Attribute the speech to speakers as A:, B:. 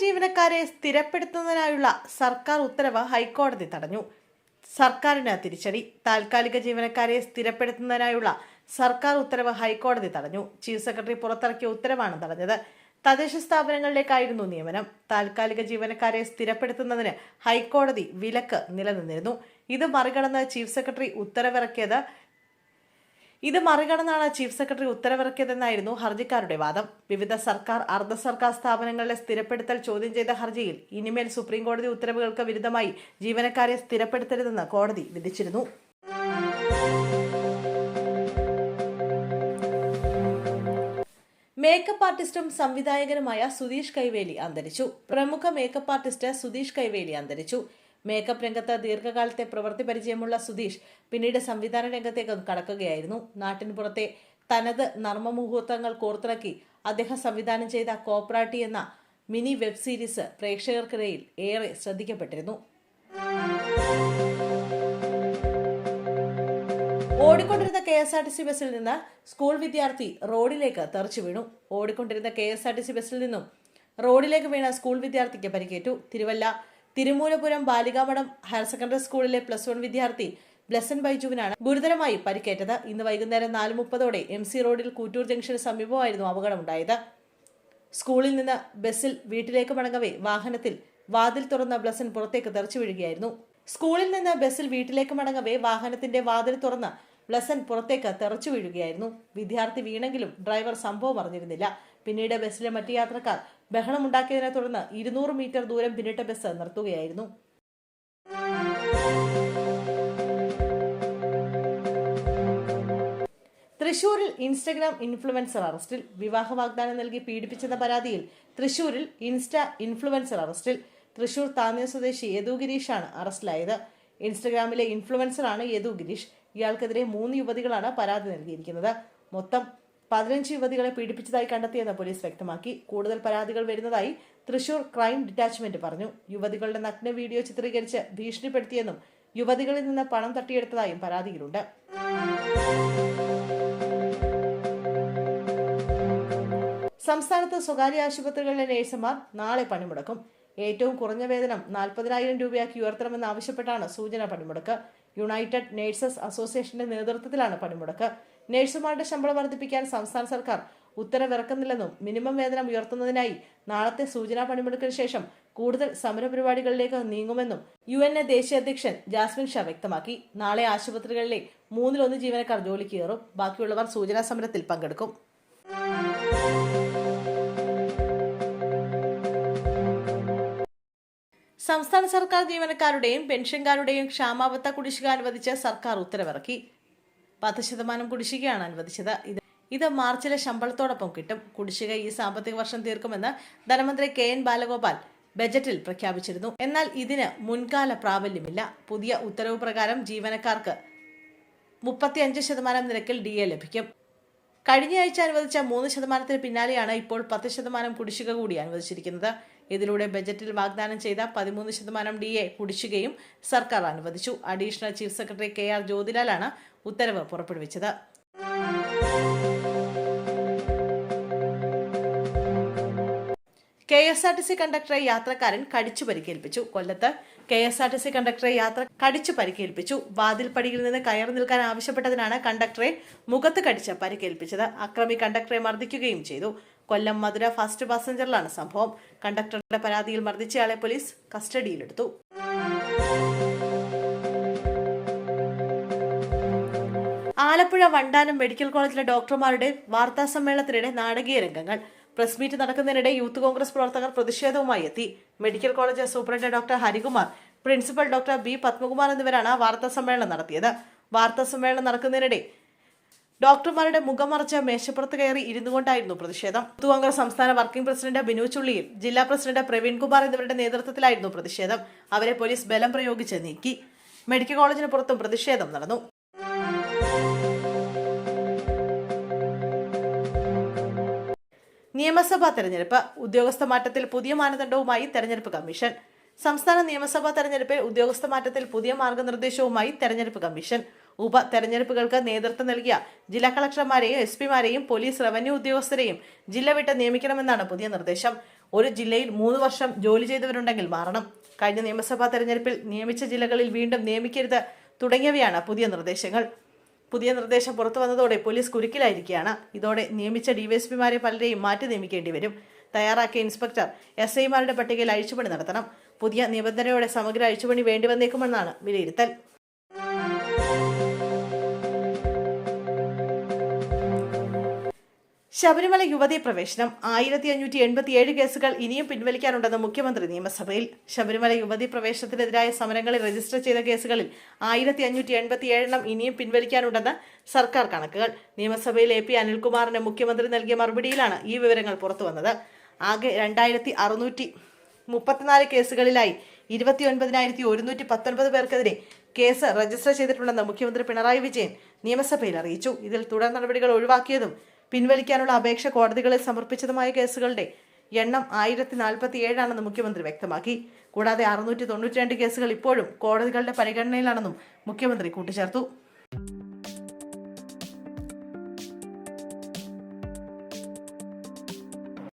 A: ജീവനക്കാരെ സ്ഥിരപ്പെടുത്തുന്നതിനായുള്ള സർക്കാർ ഉത്തരവ് ഹൈക്കോടതി തടഞ്ഞു. സർക്കാരിന് തിരിച്ചടി. താൽക്കാലിക ജീവനക്കാരെ സ്ഥിരപ്പെടുത്തുന്നതിനായുള്ള സർക്കാർ ഉത്തരവ് ഹൈക്കോടതി തടഞ്ഞു. ചീഫ് സെക്രട്ടറി പുറത്തിറക്കിയ ഉത്തരവാണ് തടഞ്ഞത്. തദ്ദേശ സ്ഥാപനങ്ങളിലേക്കായിരുന്നു നിയമനം. താൽക്കാലിക ജീവനക്കാരെ സ്ഥിരപ്പെടുത്തുന്നതിന് ഹൈക്കോടതി വിലക്ക് നിലനിന്നിരുന്നു. ഇത് മറികടന്ന് ചീഫ് സെക്രട്ടറി ഉത്തരവിറക്കിയത് ഇത് മറികടന്നാണ് ചീഫ് സെക്രട്ടറി ഉത്തരവിറക്കിയതെന്നായിരുന്നു ഹർജിക്കാരുടെ വാദം. വിവിധ സർക്കാർ അർദ്ധ സർക്കാർ സ്ഥാപനങ്ങളിലെ സ്ഥിരപ്പെടുത്തൽ ചോദ്യം ചെയ്ത ഹർജിയിൽ ഇനിമേൽ സുപ്രീംകോടതി ഉത്തരവുകൾക്ക് വിരുദ്ധമായി ജീവനക്കാരെ സ്ഥിരപ്പെടുത്തരുതെന്ന് കോടതി വിധിച്ചിരുന്നു. മേക്കപ്പ് ആർട്ടിസ്റ്റും സംവിധായകനുമായ സുധീഷ് കൈവേലി അന്തരിച്ചു. പ്രമുഖ മേക്കപ്പ് ആർട്ടിസ്റ്റ് സുധീഷ് കൈവേലി അന്തരിച്ചു. മേക്കപ്പ് രംഗത്ത് ദീർഘകാലത്തെ പ്രവൃത്തി പരിചയമുള്ള സുധീഷ് പിന്നീട് സംവിധാന രംഗത്തേക്ക് കടക്കുകയായിരുന്നു. നാട്ടിന് പുറത്തെ തനത് നർമ്മമുഹൂർത്തങ്ങൾ കോർത്തിറക്കി അദ്ദേഹം സംവിധാനം ചെയ്ത കോപ്രാട്ടി എന്ന മിനി വെബ് സീരീസ് പ്രേക്ഷകർക്കിടയിൽ ഏറെ ശ്രദ്ധിക്കപ്പെട്ടിരുന്നു. ഓടിക്കൊണ്ടിരുന്ന K S R T C ബസ്സിൽ നിന്ന് സ്കൂൾ വിദ്യാർത്ഥി റോഡിലേക്ക് തെറിച്ചു വീണു. ഓടിക്കൊണ്ടിരുന്ന K S R T C ബസ്സിൽ നിന്നും റോഡിലേക്ക് വീണ സ്കൂൾ വിദ്യാർത്ഥിക്ക് പരിക്കേറ്റു. തിരുവല്ല തിരുമൂലപുരം ബാലികാമഠം ഹയർ സെക്കൻഡറി സ്കൂളിലെ പ്ലസ് വൺ വിദ്യാർത്ഥി ബ്ലസൻ ബൈജുവിനാണ് ഗുരുതരമായി പരിക്കേറ്റത്. ഇന്ന് വൈകുന്നേരം നാല് മുപ്പതോടെ എം സി റോഡിൽ കൂറ്റൂർ ജംഗ്ഷന് സമീപമായിരുന്നു അപകടമുണ്ടായത്. സ്കൂളിൽ നിന്ന് ബസ്സിൽ വീട്ടിലേക്ക് മടങ്ങവേ വാഹനത്തിൽ വാതിൽ തുറന്ന ബ്ലസൻ പുറത്തേക്ക് തെറിച്ചു വീഴുകയായിരുന്നു. സ്കൂളിൽ നിന്ന് ബസ്സിൽ വീട്ടിലേക്ക് മടങ്ങവേ വാഹനത്തിന്റെ വാതിൽ തുറന്ന് ബ്ലസൻ പുറത്തേക്ക് തെറിച്ചു വീഴുകയായിരുന്നു. വിദ്യാർത്ഥി വീണെങ്കിലും ഡ്രൈവർ സംഭവം അറിഞ്ഞിരുന്നില്ല. പിന്നീട് ബസ്സിലെ മറ്റു യാത്രക്കാർ ബഹളമുണ്ടാക്കിയതിനെ തുടർന്ന് ഇരുന്നൂറ് മീറ്റർ ദൂരം പിന്നിട്ട ബസ് നിർത്തുകയായിരുന്നു. തൃശൂരിൽ ഇൻസ്റ്റഗ്രാം ഇൻഫ്ലുവൻസർ അറസ്റ്റിൽ വിവാഹ വാഗ്ദാനം നൽകി പീഡിപ്പിച്ചെന്ന പരാതിയിൽ തൃശൂരിൽ ഇൻസ്റ്റ ഇൻഫ്ലുവൻസർ അറസ്റ്റിൽ തൃശൂർ താന്യ സ്വദേശി യദു ഗിരീഷാണ് അറസ്റ്റിലായത്. ഇൻസ്റ്റഗ്രാമിലെ ഇൻഫ്ലുവൻസറാണ് യദു ഗിരീഷ്. ഇയാൾക്കെതിരെ മൂന്ന് യുവതികളാണ് പരാതി നൽകിയിരിക്കുന്നത്. മൊത്തം പതിനഞ്ച് യുവതികളെ പീഡിപ്പിച്ചതായി കണ്ടെത്തിയെന്ന് പോലീസ് വ്യക്തമാക്കി. കൂടുതൽ പരാതികൾ വരുന്നതായി തൃശൂർ ക്രൈം ഡിറ്റാച്ച്മെന്റ് പറഞ്ഞു. യുവതികളുടെ നഗ്ന വീഡിയോ ചിത്രീകരിച്ച് ഭീഷണിപ്പെടുത്തിയെന്നും യുവതികളിൽ നിന്ന് പണം തട്ടിയെടുത്തതായും പരാതിയിലുണ്ട്. സംസ്ഥാനത്ത് സ്വകാര്യ ആശുപത്രികളിലെ നഴ്സുമാർ നാളെ പണിമുടക്കും. ഏറ്റവും കുറഞ്ഞ വേതനം നാൽപ്പതിനായിരം രൂപയാക്കി ഉയർത്തണമെന്നാവശ്യപ്പെട്ടാണ് സൂചന പണിമുടക്ക്. യുണൈറ്റഡ് നഴ്സസ് അസോസിയേഷന്റെ നേതൃത്വത്തിലാണ് പണിമുടക്ക്. നഴ്സുമാരുടെ ശമ്പളം വർദ്ധിപ്പിക്കാൻ സംസ്ഥാന സർക്കാർ ഉത്തരവിറക്കുന്നില്ലെന്നും മിനിമം വേതനം ഉയർത്തുന്നതിനായി നാളത്തെ സൂചനാ പണിമുടക്കിന് ശേഷം കൂടുതൽ സമരപരിപാടികളിലേക്ക് നീങ്ങുമെന്നും യു എൻ എ ദേശീയ അധ്യക്ഷൻ ജാസ്മിൻ ഷാ വ്യക്തമാക്കി. നാളെ ആശുപത്രികളിലെ മൂന്നിലൊന്ന് ജീവനക്കാർ ജോലിക്ക് കയറും. ബാക്കിയുള്ളവർ സൂചനാ സമരത്തിൽ പങ്കെടുക്കും. സംസ്ഥാന സർക്കാർ ജീവനക്കാരുടെയും പെൻഷൻകാരുടെയും ക്ഷാമാവത്ത കുടിശ്ശിക അനുവദിച്ച് സർക്കാർ ഉത്തരവിറക്കി. പത്ത് ശതമാനം കുടിശ്ശികയാണ് അനുവദിച്ചത്. ഇത് ഇത് മാർച്ചിലെ ശമ്പളത്തോടൊപ്പം കിട്ടും. കുടിശ്ശിക ഈ സാമ്പത്തിക വർഷം തീർക്കുമെന്ന് ധനമന്ത്രി കെ എൻ ബാലഗോപാൽ ബജറ്റിൽ പ്രഖ്യാപിച്ചിരുന്നു. എന്നാൽ ഇതിന് മുൻകാല പ്രാബല്യമില്ല. പുതിയ ഉത്തരവ് പ്രകാരം ജീവനക്കാർക്ക് മുപ്പത്തിയഞ്ച് ശതമാനം നിരക്കിൽ ഡി എ ലഭിക്കും. കഴിഞ്ഞയാഴ്ച അനുവദിച്ച മൂന്ന് ശതമാനത്തിന് പിന്നാലെയാണ് ഇപ്പോൾ പത്ത് ശതമാനം കുടിശ്ശിക കൂടി അനുവദിച്ചിരിക്കുന്നത്. ഇതിലൂടെ ബജറ്റിൽ വാഗ്ദാനം ചെയ്ത പതിമൂന്ന് ശതമാനം ഡി എ കുടിശ്ശികയും സർക്കാർ അനുവദിച്ചു. Additional chief secretary K R ജ്യോതിലാലാണ് ഉത്തരവ് പുറപ്പെടുവിച്ചത്. K S R T C കണ്ടക്ടറെ യാത്രക്കാരൻ കടിച്ചു പരിക്കേൽപ്പിച്ചു. കൊല്ലത്ത് K S R T C കണ്ടക്ടറെ യാത്ര കടിച്ചു പരിക്കേൽപ്പിച്ചു. വാതിൽപ്പടിയിൽ നിന്ന് കയറി നിൽക്കാൻ ആവശ്യപ്പെട്ടതിനാണ് കണ്ടക്ടറെ മുഖത്ത് കടിച്ച് പരിക്കേൽപ്പിച്ചത്. അക്രമി കണ്ടക്ടറെ മർദ്ദിക്കുകയും ചെയ്തു. കൊല്ലം മധുര ഫസ്റ്റ് പാസഞ്ചറിലാണ് സംഭവം. കണ്ടക്ടറുടെ പരാതിയിൽ മർദ്ദിച്ചയാളെ പോലീസ് കസ്റ്റഡിയിലെടുത്തു. ആലപ്പുഴ വണ്ടാനം മെഡിക്കൽ കോളേജിലെ ഡോക്ടർമാരുടെ വാർത്താ സമ്മേളനത്തിനിടെ നാടകീയ രംഗങ്ങൾ. പ്രസ് മീറ്റ് നടക്കുന്നതിനിടെ യൂത്ത് കോൺഗ്രസ് പ്രവർത്തകർ പ്രതിഷേധവുമായി എത്തി. Medical college superintendent doctor Harikumar principal doctor B Padmakumar എന്നിവരാണ് വാർത്താ സമ്മേളനം നടത്തിയത്. വാർത്താ സമ്മേളനം നടക്കുന്നതിനിടെ ഡോക്ടർമാരുടെ മുഖം മറച്ച് മേശപ്പുറത്ത് കയറി ഇരുന്നുകൊണ്ടായിരുന്നു പ്രതിഷേധം. യൂത്ത് കോൺഗ്രസ് സംസ്ഥാന വർക്കിംഗ് പ്രസിഡന്റ് ബിനു ചുള്ളിയിൽ ജില്ലാ പ്രസിഡന്റ് പ്രവീൺ കുമാർ എന്നിവരുടെ നേതൃത്വത്തിലായിരുന്നു പ്രതിഷേധം. അവരെ പോലീസ് ബലം പ്രയോഗിച്ച് നീക്കി. മെഡിക്കൽ കോളേജിന് പുറത്തും പ്രതിഷേധം നടന്നു. നിയമസഭാ തെരഞ്ഞെടുപ്പ് ഉദ്യോഗസ്ഥ മാറ്റത്തിൽ പുതിയ മാനദണ്ഡവുമായി തെരഞ്ഞെടുപ്പ് കമ്മീഷൻ. സംസ്ഥാന നിയമസഭാ തെരഞ്ഞെടുപ്പിൽ ഉദ്യോഗസ്ഥ മാറ്റത്തിൽ പുതിയ മാർഗനിർദ്ദേശവുമായി തെരഞ്ഞെടുപ്പ് കമ്മീഷൻ. ഉപ തെരഞ്ഞെടുപ്പുകൾക്ക് നേതൃത്വം നൽകിയ ജില്ലാ കളക്ടർമാരെയും എസ് പിമാരെയും പോലീസ് റവന്യൂ ഉദ്യോഗസ്ഥരെയും ജില്ല വിട്ട് നിയമിക്കണമെന്നാണ് പുതിയ നിർദ്ദേശം. ഒരു ജില്ലയിൽ മൂന്ന് വർഷം ജോലി ചെയ്തവരുണ്ടെങ്കിൽ മാറണം. കഴിഞ്ഞ നിയമസഭാ തെരഞ്ഞെടുപ്പിൽ നിയമിച്ച ജില്ലകളിൽ വീണ്ടും നിയമിക്കരുത് തുടങ്ങിയവയാണ് പുതിയ നിർദ്ദേശങ്ങൾ. പുതിയ നിർദ്ദേശം പുറത്തു വന്നതോടെ പോലീസ് കുരുക്കിലായിരിക്കുകയാണ്. ഇതോടെ നിയമിച്ച ഡിവൈഎസ്പിമാരെ പലരെയും മാറ്റി നിയമിക്കേണ്ടി വരും. തയ്യാറാക്കിയ ഇൻസ്പെക്ടർ എസ് ഐമാരുടെ പട്ടികയിൽ അഴിച്ചുപണി നടത്തണം. പുതിയ നിബന്ധനയോടെ സമഗ്ര അഴിച്ചുപണി വേണ്ടിവന്നേക്കുമെന്നാണ് വിലയിരുത്തൽ. ശബരിമല യുവതി പ്രവേശനം. ആയിരത്തി അഞ്ഞൂറ്റി എൺപത്തി ഏഴ് കേസുകൾ ഇനിയും പിൻവലിക്കാനുണ്ടെന്ന് മുഖ്യമന്ത്രി നിയമസഭയിൽ. ശബരിമല യുവതി പ്രവേശനത്തിനെതിരായ സമരങ്ങളിൽ രജിസ്റ്റർ ചെയ്ത കേസുകളിൽ ആയിരത്തി അഞ്ഞൂറ്റി എൺപത്തി ഏഴെണ്ണം ഇനിയും പിൻവലിക്കാനുണ്ടെന്ന് സർക്കാർ കണക്കുകൾ. നിയമസഭയിൽ എ പി അനിൽകുമാറിന് മുഖ്യമന്ത്രി നൽകിയ മറുപടിയിലാണ് ഈ വിവരങ്ങൾ പുറത്തുവന്നത്. ആകെ രണ്ടായിരത്തി അറുന്നൂറ്റി മുപ്പത്തിനാല് കേസുകളിലായി ഇരുപത്തി ഒൻപതിനായിരത്തി ഒരുന്നൂറ്റി പത്തൊൻപത് പേർക്കെതിരെ കേസ് രജിസ്റ്റർ ചെയ്തിട്ടുണ്ടെന്ന് മുഖ്യമന്ത്രി പിണറായി വിജയൻ നിയമസഭയിൽ അറിയിച്ചു. ഇതിൽ തുടർ നടപടികൾ ഒഴിവാക്കിയതും പിൻവലിക്കാനുള്ള അപേക്ഷ കോടതികളിൽ സമർപ്പിച്ചതുമായ കേസുകളുടെ എണ്ണം ആയിരത്തി നാൽപ്പത്തി ഏഴാണെന്ന് മുഖ്യമന്ത്രി വ്യക്തമാക്കി. കൂടാതെ അറുന്നൂറ്റി തൊണ്ണൂറ്റി രണ്ട് കേസുകൾ ഇപ്പോഴും കോടതികളുടെ പരിഗണനയിലാണെന്നും മുഖ്യമന്ത്രി കൂട്ടിച്ചേർത്തു.